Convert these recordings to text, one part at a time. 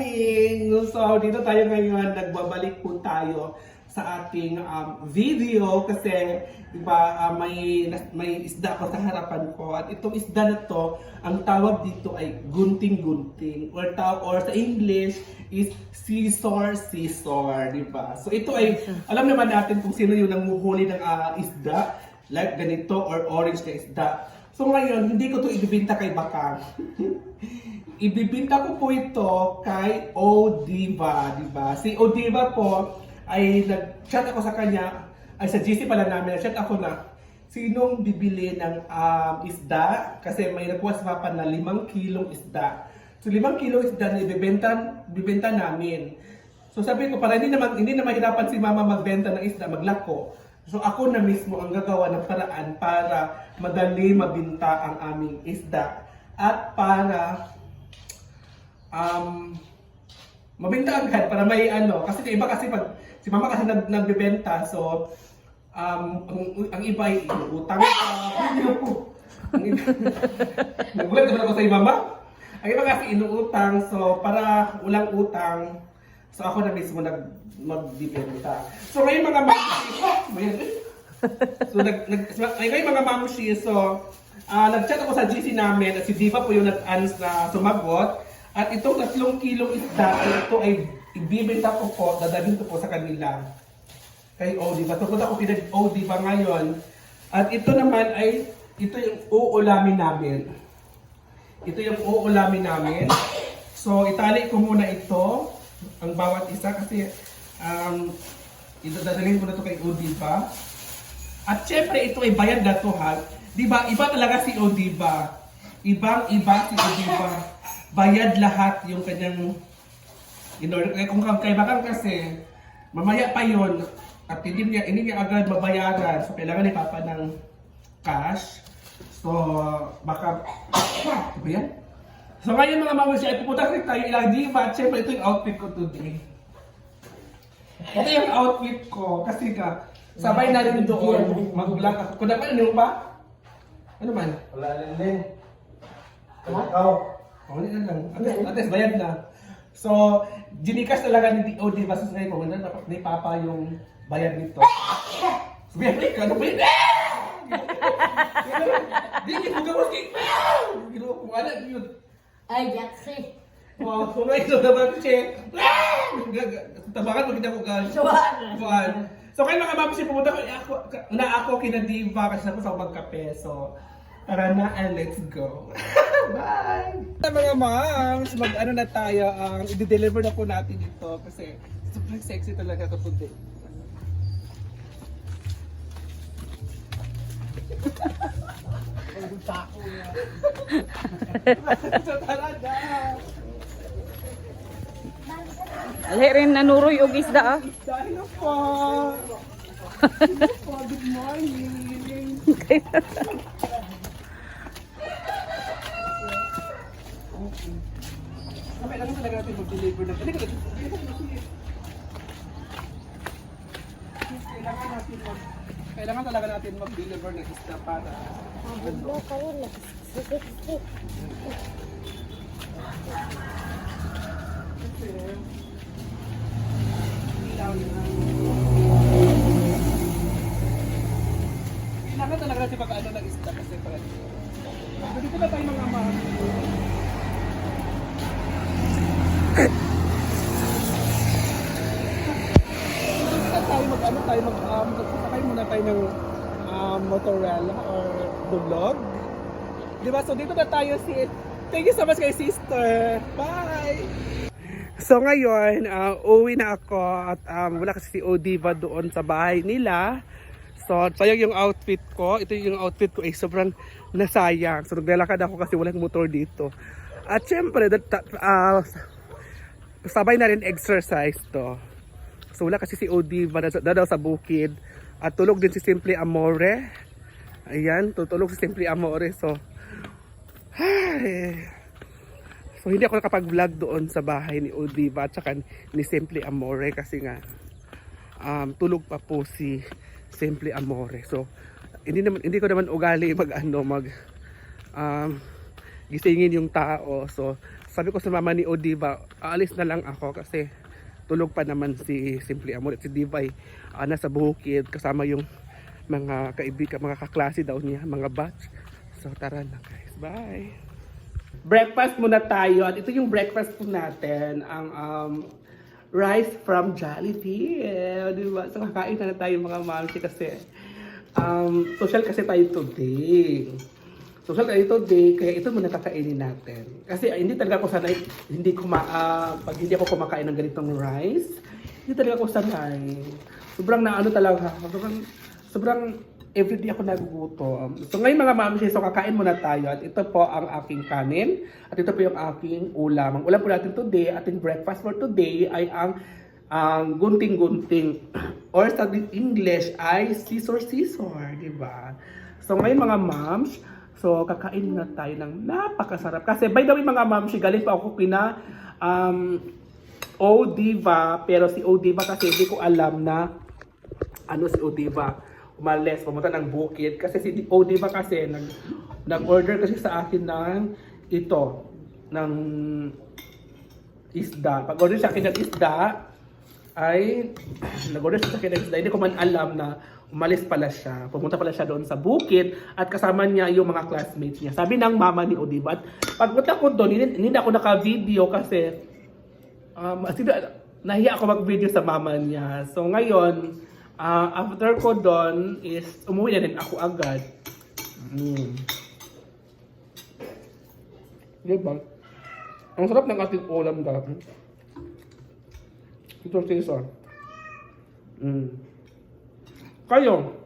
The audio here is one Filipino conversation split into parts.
morning! So, dito tayo ngayon, nagbabalik po tayo sa ating um, video kasi diba, ah, may, may isda ko sa harapan ko at itong isda na to, ang tawag dito ay gunting-gunting or, taw or sa English is scissor scissor, di ba? So ito ay, alam naman natin kung sino yung nanguhuli ng ah, isda, like ganito or orange na isda. So ngayon, hindi ko to ibibinta kay Bakang. Ibibinta ko po ito kay Odiva, di ba? Si Odiva po ay nag-chat ako sa kanya, ay sa GC pala namin, nag-chat ako na sinong bibili ng um, isda kasi may nakuha sa papa na limang kilong isda. So limang kilong isda na ibibenta, bibenta namin. So sabi ko, para hindi naman, hindi na mahirapan si mama magbenta ng isda, maglako. So ako na mismo ang gagawa ng paraan para madali mabinta ang aming isda. At para um, mabenta agad para may ano. Kasi yung iba kasi pag, si mama kasi nag, nagbebenta, so um, ang, ang iba ay utang iba, nagulat naman ako sa mama. Ang iba kasi inuutang, so para walang utang, so ako na mismo nag magbibenta. So ngayon mga mamshi, eh. So nag, nag ay, ngayon mga mamshi, so ah nag-chat ako sa GC namin at si Diva po yung nag-ans na sumagot. At itong tatlong kilong isda, ito ay ibibenta ko po, dadalhin ko po sa kanila kay Odiva. So punta ko kay Odiva ngayon. At ito naman ay, ito yung uulamin namin. Ito yung uulamin namin. So itali ko muna ito, ang bawat isa kasi um, ito dadalhin ko na ito kay Odiva. At syempre ito ay bayad na to ha. Di ba? Iba talaga si Odiva. Ibang iba si Odiva. Bayad lahat yung kanyang in order, kaya kung kay bakang kasi, mamaya pa yon at hindi niya, hindi niya agad mabayaran. So, kailangan ni Papa ng cash. So, baka, ano yan? So, ngayon mga mama siya, pupunta rin tayo ilang diva. At syempre, ito yung outfit ko today. Ito yung outfit ko. Kasi ka, sabay na rin doon. Mag-vlog ako. Kung naman, ano ba? Ano man? Wala rin din. Ha? Ikaw. Oh, hindi na lang. Ates, ates, bayad na. So, ginikas talaga ni O. Di Basos ngayon kung ano, ni Papa yung bayad nito. Sabi, ay, ano ba yun? Di, hindi mo gawas kay... Ginawa ko, ano yun? Ay, Jaxi. Oh, so ngayon, so naman siya. Tabangan mo kita ko ka. Suwan. Buwan. So kayo mga mami, pumunta ko, ako, na ako kina Diva kasi ako sa magkape. So, tara na and let's go. Bye! Mga moms, mag ano na tayo, ang i-deliver na po natin ito kasi sobrang sexy talaga ito today. Ali rin nanuroy og isda ah. Na po! Hello po, good morning! Kami lang talaga natin mag-deliver na. Ko. Kailangan natin mag kailangan talaga natin mag-deliver ng isda para ano. Kasi, ilaw na. Kailangan talaga natin pag-ano ng isda kasi para So, dito na tayo mga mahal. Tayo mag ano tayo mag um, magsasakay muna tayo ng um, motorella or dublog. Di ba? So dito na tayo si Thank you so much kay sister. Bye! So ngayon, uh, uwi na ako at um, wala kasi si Odiva doon sa bahay nila. So, sayang yung outfit ko. Ito yung outfit ko ay sobrang nasayang. So, naglalakad ako kasi walang motor dito. At syempre, that, uh, sabay na rin exercise to. So, wala kasi si Odiva na, na daw sa bukid. At tulog din si Simply Amore. Ayan, tutulog si Simply Amore. So, ay, So hindi ako nakapag-vlog doon sa bahay ni Odiva at saka ni Simply Amore kasi nga um, tulog pa po si Simply Amore. So hindi naman hindi ko naman ugali mag ano mag um, gisingin yung tao. So sabi ko sa mama ni Odiva, aalis na lang ako kasi tulog pa naman si Simply Amor at si Divay ah, nasa bukid kasama yung mga kaibigan, mga kaklase daw niya, mga batch. So tara na guys, bye! Breakfast muna tayo at ito yung breakfast po natin, ang um, rice from Jollibee. Eh, di ba? So kakain na, na tayo mga mamsi kasi um, social kasi tayo today. Social tayo today, kaya ito muna kakainin natin. Kasi ah, hindi talaga ako sanay, hindi kuma, ah, pag hindi ako kumakain ng ganitong rice, hindi talaga ako sanay. Sobrang naano talaga, sobrang, sobrang everyday ako nagugutom. So ngayon mga mamsi, so kakain muna tayo at ito po ang aking kanin at ito po yung aking ulam. Ang ulam po natin today, ating breakfast for today ay ang ang gunting-gunting or sa English ay scissor-scissor, di ba? So ngayon mga moms, so kakain na tayo ng napakasarap. Kasi by the way mga moms, galing pa ako kina um, O Diva, pero si O Diva kasi hindi ko alam na ano si O Diva umalis, pumunta ng bukid kasi si O Diva kasi nag nag-order kasi sa akin ng ito ng isda. Pag-order sa akin ng isda, ay nag-order sa akin ng isda. Hindi ko man alam na umalis pala siya. Pumunta pala siya doon sa bukid at kasama niya yung mga classmates niya. Sabi ng mama ni Odiba. At pagpunta ko doon, hindi, hindi ako naka-video kasi um, sino, nahiya ako mag-video sa mama niya. So ngayon, ah, after ko doon is umuwi na rin ako agad. Mm. Diba? Ang sarap ng ating ulam dati. Ito sisa. Mm. Kayo?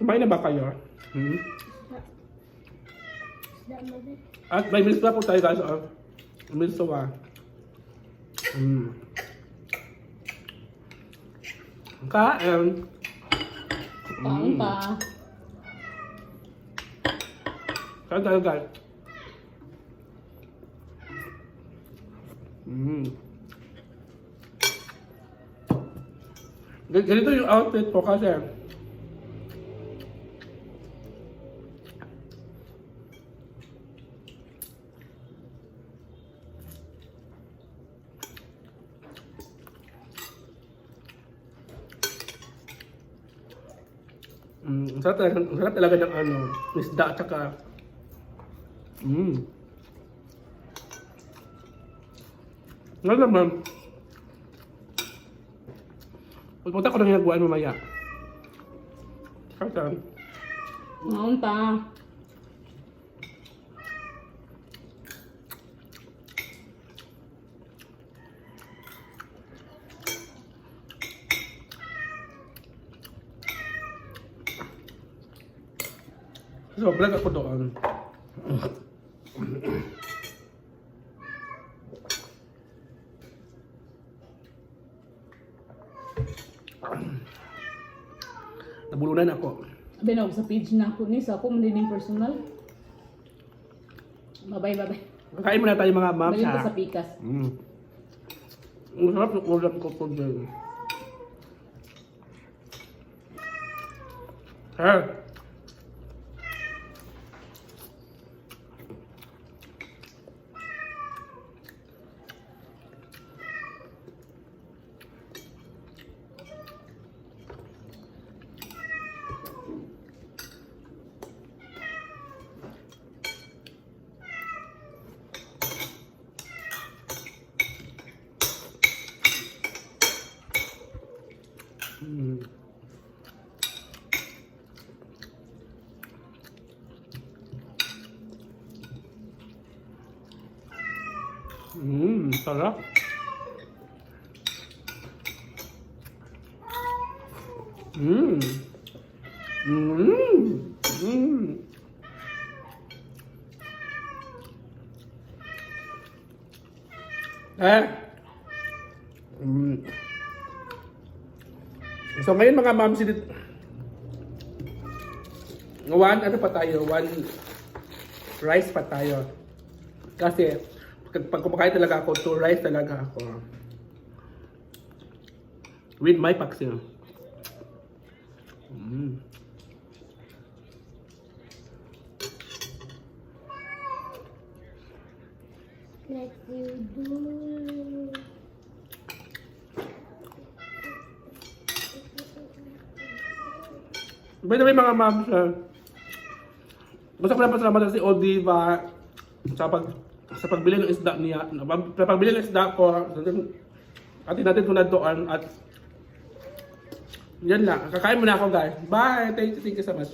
Kumain na ba kayo? Hmm? At may milis po tayo guys. Ah. Milis ah. Mm. Kain. Pang pa. Kain tayo guys. Mm. Ganito yung outfit ko kasi Mm, sarap talaga, sarap talaga ng ano, isda at saka mm. Nga naman, Pagpunta ko ng hinaguan mamaya. Kaya, Pang pa. so vlog ako doon. Sabi na ako sa page na ako ni sa ako manining personal. Babay, babay. Kain muna tayo mga ma'am Balik ko sa... sa pikas. Mm. Ang sarap ng ulam ko po din. Ha? Mm. Mmm, sarap. Mmm. Mmm. Mmm. Eh. Mm. So ngayon mga ma'am, sinit... One, ano pa tayo? One rice pa tayo. Kasi, pag, kumakain talaga ako, two rice talaga ako. With my paksiw. Mm. Do. By the way mga moms, uh, gusto ko lang pasalamat si Odiva sa pag sa pagbili ng isda niya. Sa pagbili ng isda ko, atin natin tunad doon at yan lang. Kakain muna ako guys. Bye! Thank you, thank you so much.